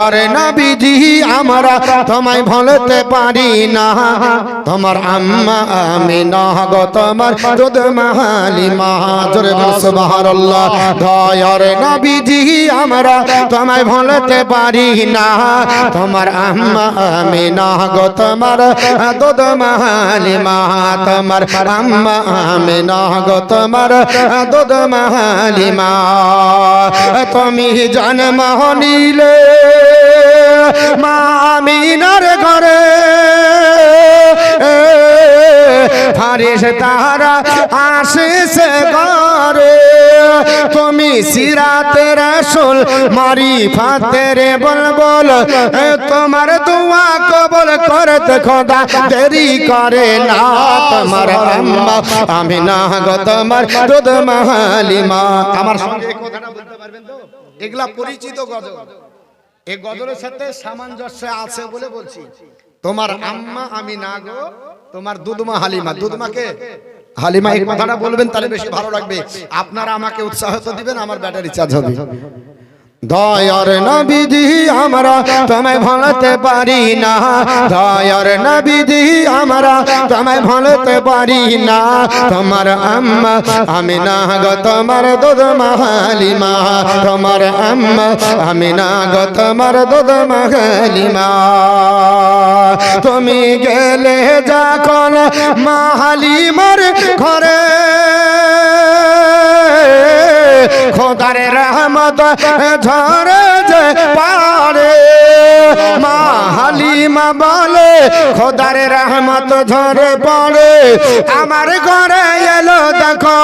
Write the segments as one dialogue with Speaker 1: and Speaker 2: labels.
Speaker 1: আরে নবীজি, আমরা তোমায় ভুলতে পারি না। তোমার আম্মা আমি না গো, তোমার দুধ মাহালি মাহাজরে সুবহানাল্লাহ। দয়ার নবীজি, আমরা তোমায় ভুলতে পারি না। তোমার আম্মা আমি না গো, তোমার দুধ মাহালি মা। তোমার আম্মা আমি না গো, তোমার দুধ মাহালি মা। তুমি জন্ম নিলে। মা আমিনার ঘরে। ফারিস তাহারা আশিস ঘরে। তুমি সিরাতে রসুল মারি ফাতে রে বল বল তোমার দোয়া কবল করতে খোদা দেরি করে না। তোমার আম্মা আমি না গো, তোমার দুধ মাহালিমা আমার সঙ্গে কথাটা বলতে পারবেন তো? এগুলা পরিচিত গজল। এই গজলের সাথে সামঞ্জস্য আছে বলে বলছি। তোমার আম্মা আমি না গো, তোমার দুধমা হালিমা। দুধমাকে হালিমা এই কথাটা বলবেন, তাহলে বেশি ভালো লাগবে। আপনারা আমাকে উৎসাহ তো দিবেন, আমার ব্যাটারি চার্জ হবে। দয়ার নবীজি আমরা তোমায় ভুলতে পারি না। দয়ার নবীজি আমরা তোমায় ভুলতে পারি না। তোমার আম্মা আমি না গো, তোমার দুধ মাহালিমা। তোমার আম্মা আমি না গো, তোমার দুধ মাহালিমা। তুমি গেলে যখন মাহালিমার ঘরে খোদার রহমত ঝরে যে পারে। মা হালিমা বলে, খোদার রহমত ঝরে পড়ে। আমার ঘরে এলো দেখো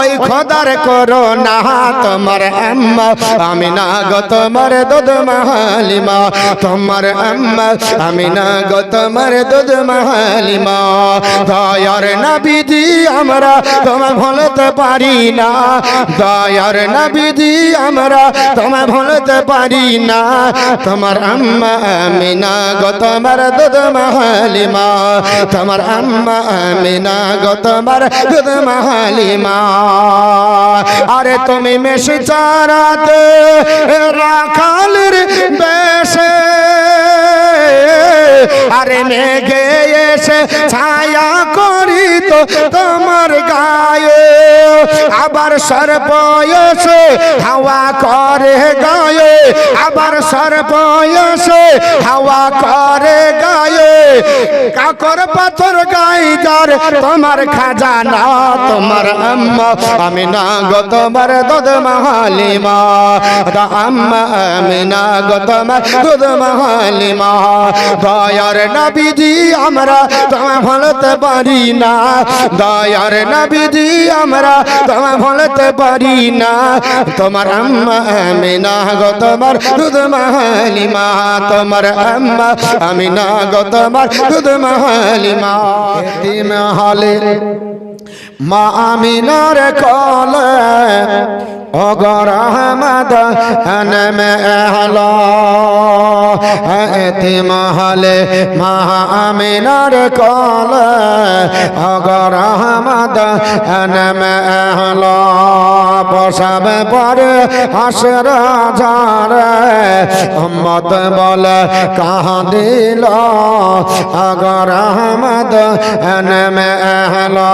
Speaker 1: ওই খোদার করো না তোমার আম্মা আমি না গো তোমার দুধ মাহালিমা, তোমার আম্মা আমি না গো তোমার দুধ মাহালিমা। দয়ার নবীজি আমরা তোমার ভুলতে পারি না, দয়ার নবীজি আমরা তোমার ভুলতে পারি না। তোমার আম্মা আমি না গো তোমার দুধ মাহালিমা, তোমার আম্মা আমি না গো তোমার দুধ মাহালিমা আরে তুমি মেশি চারাতে রাখালের বেশে। আরে মেঘে এসে ছায়া করি তো তোমার গায়ে আবার সর্বয়সে হাওয়া করে গায়ে, আবার সর্বয়সে হাওয়া করে গায়ে। কাকর পাথর গাই যার তোমার খাজানা, তোমার আম্মা আমি না গো তোমার দুধ মাহালিমা আম্মা আমি না গো তোমার দুধ মাহালিমা। দয়ার নবীজি, আমরা তোমায় ভুলতে পারি না। দয়ার নবীজি, আমরা তোমায় ভুলতে পারি না। তোমার আম্মা আমি না গো, তোমার দুধ মাহালিমা, তোমার আম্মা আমি না গো, তোমার দুধ মাহালিমা। এতিম হলে মা আমিনার কলে অগর আহমদ হনমে হলো এতে মহলে মা আমিনার কলে অগর আহমদ হনমে হলো বসাবে পরে হাসর ঝাড়ে মত বলে কাহা দিল। অগর আহমদ হনমে হলো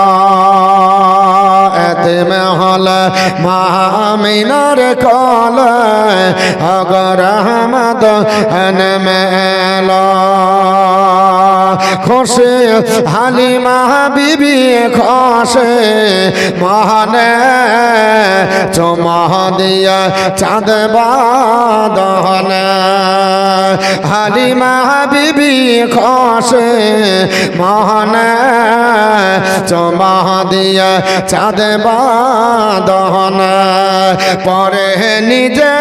Speaker 1: এতে মহল মামিনার কল অগর আহমদ হনমেল খুশি হালিমা বিবি খসে, মহানে চমহ দিয়া চাঁদ বাদন হালিমা বিবি খসে, মহানে চমহ দিয়া চাঁদ বাদন পরে নিজে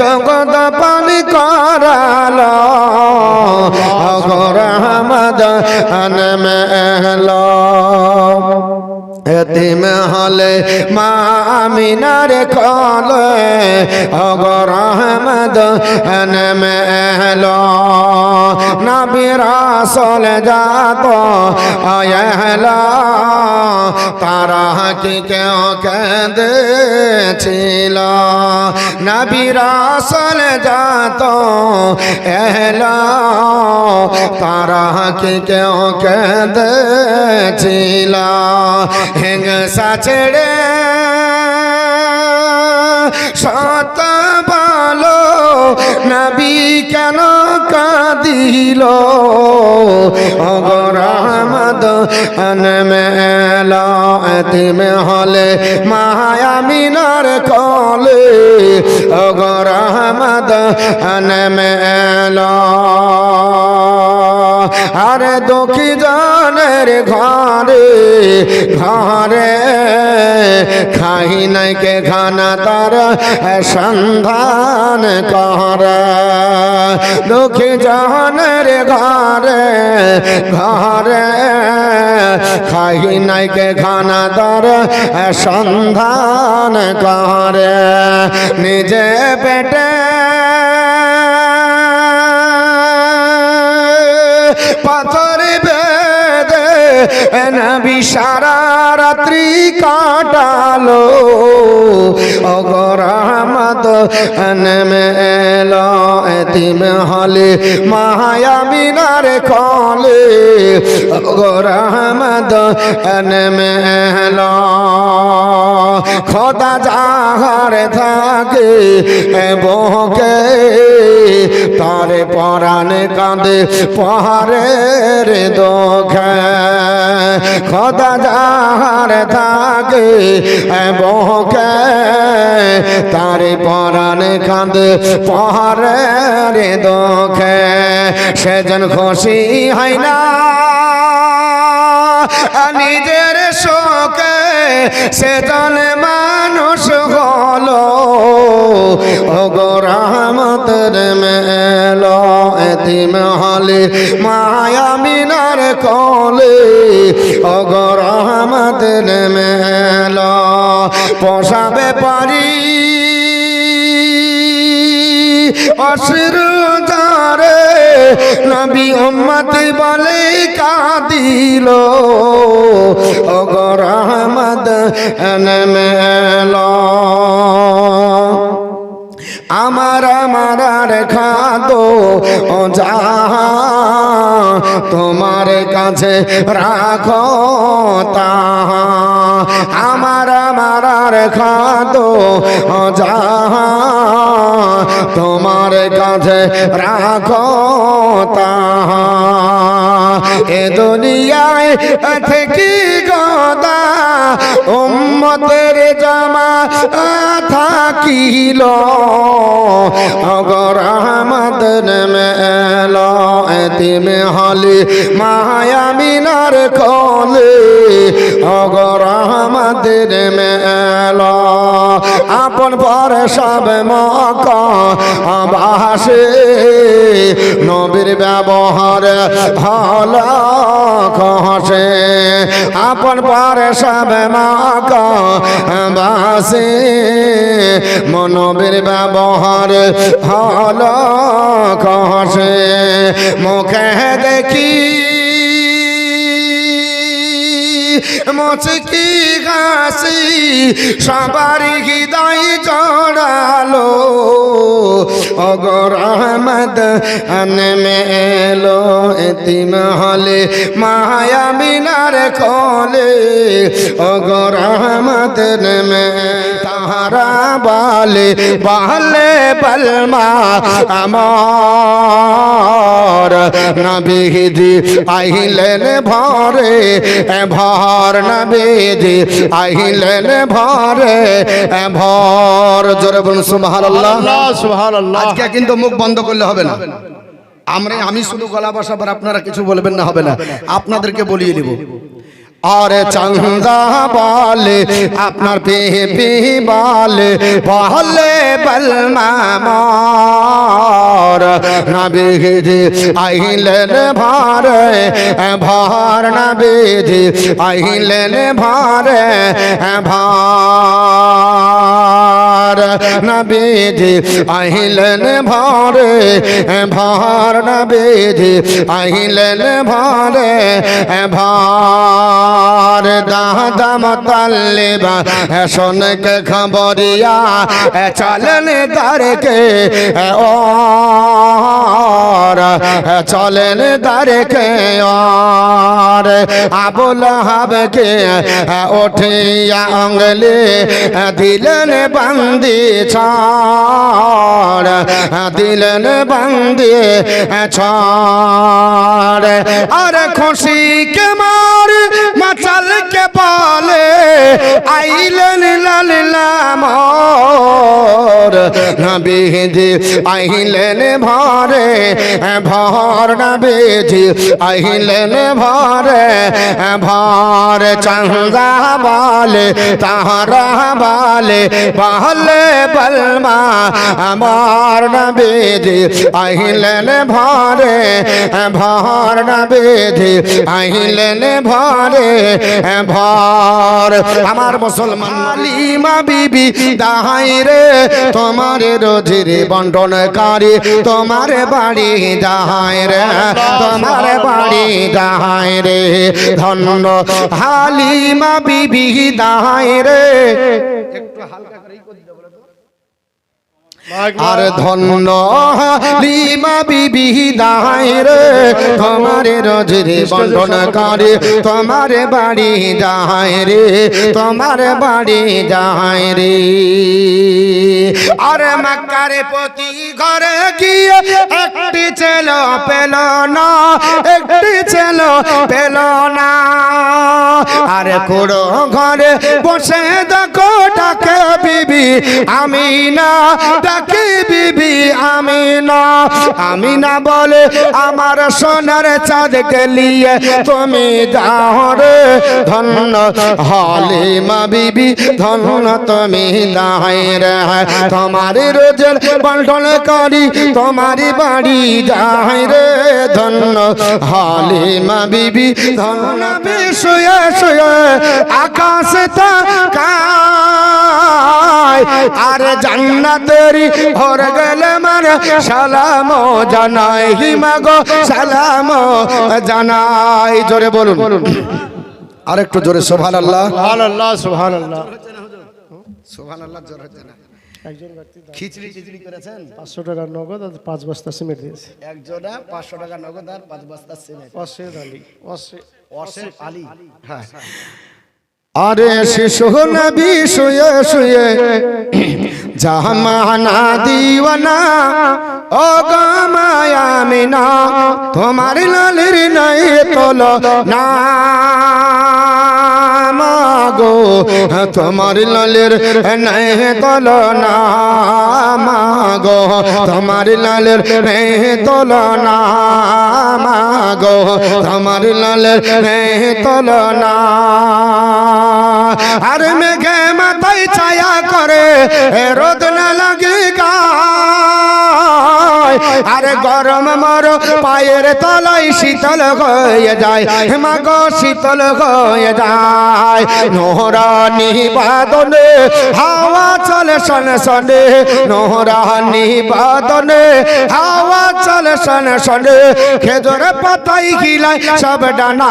Speaker 1: জগত পানি করাল। অগর আহমদ আনমেল এতিম হলে মা আমিনার কলে অগর আহমদ এনমে এলো নবীরা চলে যাত আয়লা তারা কি কেউ কেঁদেছিল? নবীরা চলে যাত এলা তারা কি কেউ কেঁদেছিল? হিংসা ছেড়ে সত বলো, নবী কেন কাঁদিল? অগরামদ অনমেল এতিমে হলে মায়ামিনার কলে। অগরামদ অনমেল আরে দুঃখী জনের ঘরে ঘরে খাই নাই কে খানা তার সন্ধান কর। দুঃখী জনের ঘরে ঘরে খাই নাই কে খানা তার সন্ধান করে। নিজে পেটে পাথর বেদে নবী সারা রাত্রি কাটালো। অগরামত নেমে এলো এতিম হলে মায়ামিনার কলে অগরামত নেমে এলো। খোদা যাহার থাকে বকে তারে পরাণে কাঁদে পাহাড়ের দোখে। খোদা যাহার থাকে বকে তারে পরাণে কাঁদে পাহাড়ের দোখে। সেজন খুশি হয় না, নিজের শোকে সেজন মানুষ হলো। অগরামত মেল, এতিম হলে, মায়া মিনার কলে। অগরামত মেল, পোষাবে পারি। অসির দারে নবী উম্মত বলে কাদিল অগর আহমদ এনমেল আমার আমার খাদো যাহা তোমার কাছে রাখো তাহা আমার মারার খাতো যাহা তোমার কাছে রাখো তাহা এ দুনিয়ায় থেকে গদা উম্মতের জামা থাকিল। অগর আহমদ মেল এতিম হলে মায়ামিনার কলে অগর আহমদ মেল আপন পর সব মক আবাসে। নবীর ব্যবহার হল কহসে আপন পর সব মাক বাসে মনবীর ব্যবহার হল কে মুখে দেখি মুচকি গাছি সবার হৃদয় অগর আহমদ আনমে এলো এতিম হলে, মায়া মিনার কলে অগর আহমদ নেমে তাহারা বলে বলে বলমা আমার। নবীজি আইলেন ভরে ভর নবীজি আইলেন ভরে ভর। জোরে বলুন, সুবহানাল্লাহ।
Speaker 2: সুবহানাল্লাহ।
Speaker 1: আজকে কিন্তু মুখ বন্ধ করলে হবে না। আমরা আমি শুধু গলা বসা বসাবার আপনারা কিছু বলবেন না হবে না। আপনাদেরকে বলিয়ে দিব। আর চন্দা বলে আপনার পেপি বলে বলে। বলমা মর নবীজি আইলেন ভারে ভার নবীজি আইলেন ভারে ভার। নবীজি আহিলেন ভরে, ভার নবীজি আহিলেন ভরে, ভার দাদাম মতাল্লিবা শোন কে খবরিয়া চলেন তারকে और চলেন দারেকে আর আবুল হাবকে উঠিয়া আঙ্গলে দিলেন বান্দি ছাড়। দিলেন বান্দি ছাড়। আর খুশিকে আইলেন লাল নামর নবীজি আইলেন ভরে ভর নবীজি আইলেন ভরে ভর আমার চাহা বালে, তাহারা বালে বাহলে বলমা, আমার নবেদি আহিলেন ভরে, ভর নবেদি আহিলেন ভরে, ভর। আমার মুসলমান লিমা বিবি, দাহাই রে, তোমার রোজির বন্টন কারি তোমার বাড়ি দাহাই রে, তোমার বাড়ি দাহাই রে, ধন্য হালিমা বিবি দায় রে। একটু হালকা করে আর ধন্য লিমা বিবি দাহাই রে তোমার রোজরে বন্ধন করে তোমার বাড়ি যাহাই রে তোমার বাড়ি যাহাই রে। আর মাকারে প্রতি ঘরে গিয়ে একটি ছেল পেল না একটি ছেল পেল না। আর কুড়ো ঘরে বসে দেখো ডাকে বিবি আমি না ডাকে বিবি আমি না আমি না বলে, আমার সোনার চাঁদকে লিয়ে তুমি যাও রে। ধন্য হালিমা বিবি, ধন্য তুমি দাই রে। তোমার রোজের বন্টন করি, তোমার বাড়ি যাই রে। ধন্য হালিমা বিবি, ধন্য শুয়ে শুয়ে আকাশ তাকায় আর জান্নাতেরি ভর গেলে মানে সালাম জানাই হিমাগো সালাম জানাই। জোরে বলুন। বলুন আর একটু জোরে সোভান আল্লাহ
Speaker 2: আল্লাহ সুবহান আল্লাহ
Speaker 1: সোভান আল্লাহ জোর। হচ্ছে না
Speaker 2: একজন ব্যক্তি
Speaker 1: খিচড়ি খিচড়ি করেছেন?
Speaker 2: পাঁচশো টাকা নগদ আর পাঁচ বস্তা সিমেন্ট দিয়েছে।
Speaker 1: একজোড়া পাঁচশো টাকা নগদ আর পাঁচ বস্তা সিমেন্ট।
Speaker 2: অসেদ আলী অসে
Speaker 1: আলী। হ্যাঁ। আরে শিশু নবী শুয়ে শুয়ে জামানা দিওয়ানা ও গামায়া মিনা, তোমার লালের নাই তোল না মাগো তোমার লালের নাই তোল না মাগো তোমার লালের নাই তোল না মাগো তোমার লালের নাই তোল না আর মেঘে মাথায় ছায়া করে রোদ না লাগে গায় আরে গরম মর, পায়ের তলায় শীতল হয়ে যায়। মাগো শীতল হয়ে যায়। নোহরা নিবাদনে হাওয়া চলে শন শনে নোহরা নিবাদনে হাওয়া চলে শন শনে খেজুর পাতাই গিলাই সব ডানা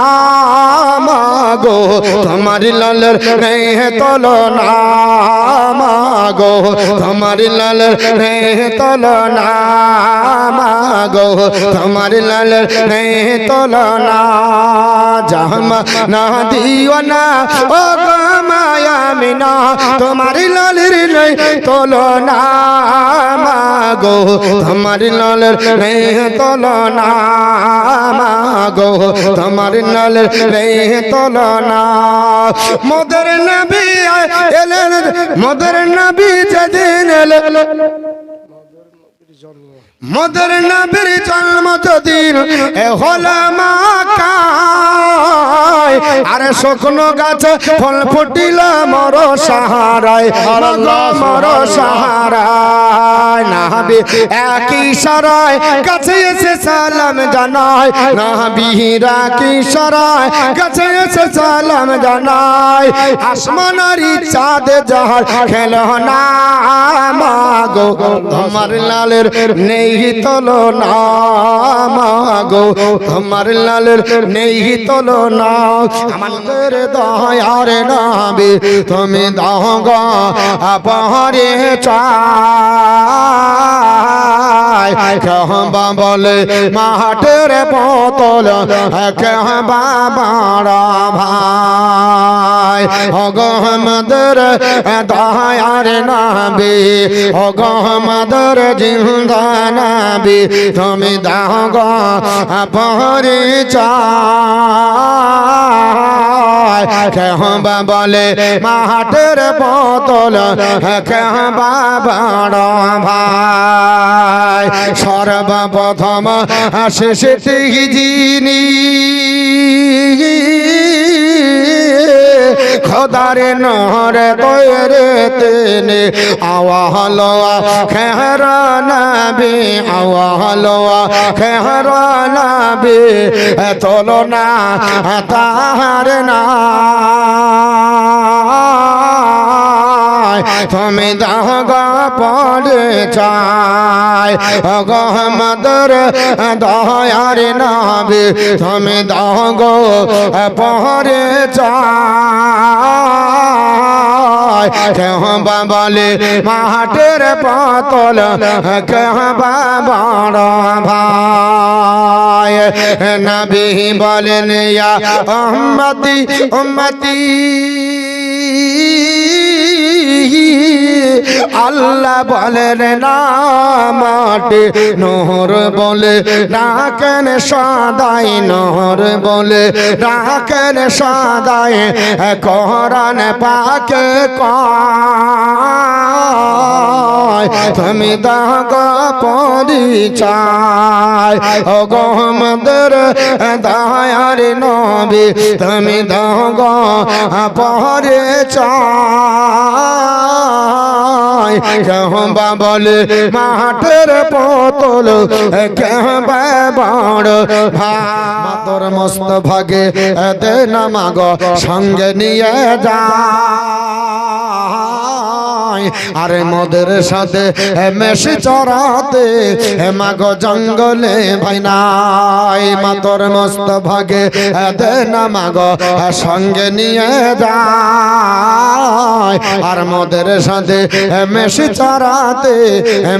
Speaker 1: মাগো তোমার লালের নেই তল না মাগো তোমার লালের নেই তল না মাগো, তোমার লালের নেই তল না জামা না দিও না, ও গো মায়া মিনা, তোমার লালের নেই তল মাগো, তোমার লালের নেই তল মাগো, তোমার লালের নেই তল না মোদের নবী এলেন, মোদের নবী যেদিন এলেন। মদর নবীর জন্ম যেদিন এ হলো মাকায়। আরে শুকনো গাছে ফল ফুটিল মর সাহারায়। মগ মর সাহারায়। নাবি একই সারায়। কাছে এসে সালাম জানায়। নাবিরা কি সারায়। কাছে এসে সালাম জানায়। আসমানারি চাঁদ যাহার খেল না মাগো তোমার লালের নেই তলো না তোমার লালের নেই তলো না দয়ার নাবে তুমি দগ আপহরে চাই। বলে মাহাটের বোতল, কেহবা বাড়া ভাই। অগহমদের দয়ার নাবে। অগহমদের জিন্দা নাবে। তুমি দাগ পরে চাই কেহবা বলে মাহাটের বোতল কেহবা বড় ভাই। সর্বপ্রথম শেষে যিনি খোদারে নহরে তৈরে তেনে। আওয়া হলো খেহর নাবি আওয়া হলো খেহর নাবি না তাহার না। তুমি দাগ পড়ে চাই গহমদর দয়ার নাবে তুমি দাগ পড়ে চাই কেহবা বলে মাহাটের পাতল কেহবা বড় ভাই নবী বলেন ইয়া উম্মতি উম্মতি আল্লাহ বলেন, না, মাটি নহর বলে, রাখেন সাদাই নহর বলে, রাখেন সদাই কোরআন পাকে তুমি দাগ পরিচয় ও গহমদের দয়ার নবী, তুমি দাগ পরে চায় কেহবা বলে মাঠের পতল বড় ভাতর মস্ত ভাগে দে নামাগ সঙ্গে নিয়ে যা। আরে মদের সাথে মেশি চড়াতে মাগ জঙ্গলে ভাই নাই। মাতর মস্ত ভাগে দে না মাগ সঙ্গে নিয়ে যায়। আর মদের সাথে মেশি চড়াতে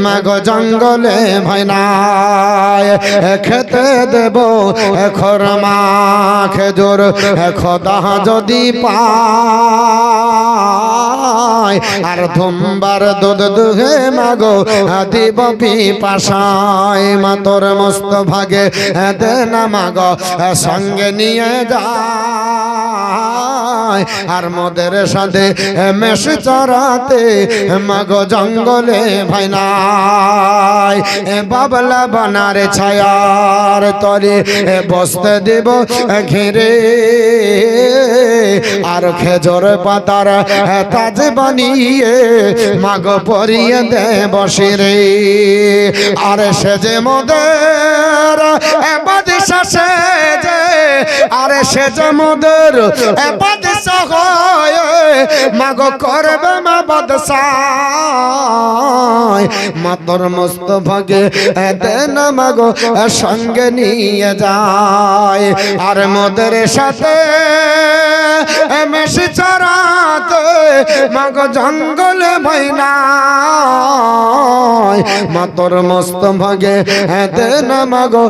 Speaker 1: মাগ জঙ্গলে ভাই নাই। খেতে দেব খরমা খেজোর খোদা যদি পায় আর ধুমবার দুধ দুহে মাগো দিব পিপাসায় মাতর মস্ত ভাগে দে না মাগো সঙ্গে নিয়ে যায়। আর মোদের সাথে মেষ চড়াতে মাগো জঙ্গলে ভাই নাই বাবলা বানারে ছায়ার তরে বসতে দেব ঘিরে। আর খেজর পাতার তাজ বানিয়ে মাগ পরিয়ে দে বসে রে আর সে যে মোদের বাদিশা সে যে, আরে সে যে মোদের বাদিশা হয় মাগ করবে মা বাদশায় মাতর মস্ত ভাগে দেন মাগো, সঙ্গে নিয়ে যায়। আর মোদের সাথে মেশে চড়াতে, মাগ জঙ্গলে ভাইনা মাতর মস্ত ভাগে দেন মাগো,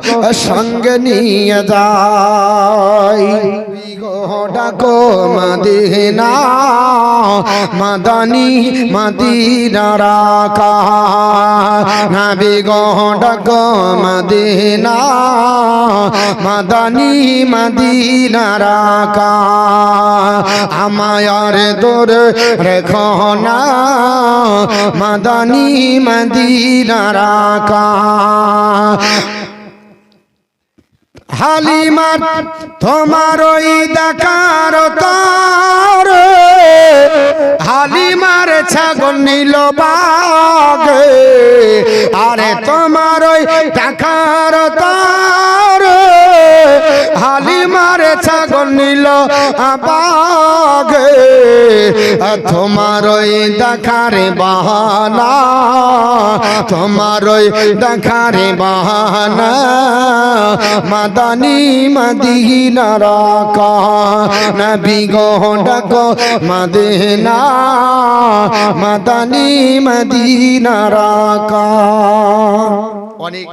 Speaker 1: সঙ্গে নিয়ে যায়। ডাকো মদিনা, মাদানি মদিনা রাকা নবী গো ডাকো মদিনা, মাদানি মদিনা রাকা আমায়ার দূর রেখো না, মাদানি মদিনা রাকা হালিমার তোমার ওই দেখার তার। হালিমার ছাগল নীল আরে তোমার ওই দেখার তার। হালিমার ছাগল নীল বাগ তোমার ওই দেখারে বাহানা, তোমার ওই দেখারে বাহানা, মাদানি মদিনা রাকা নবী মদিনা, মাদানি মদিনা অনেক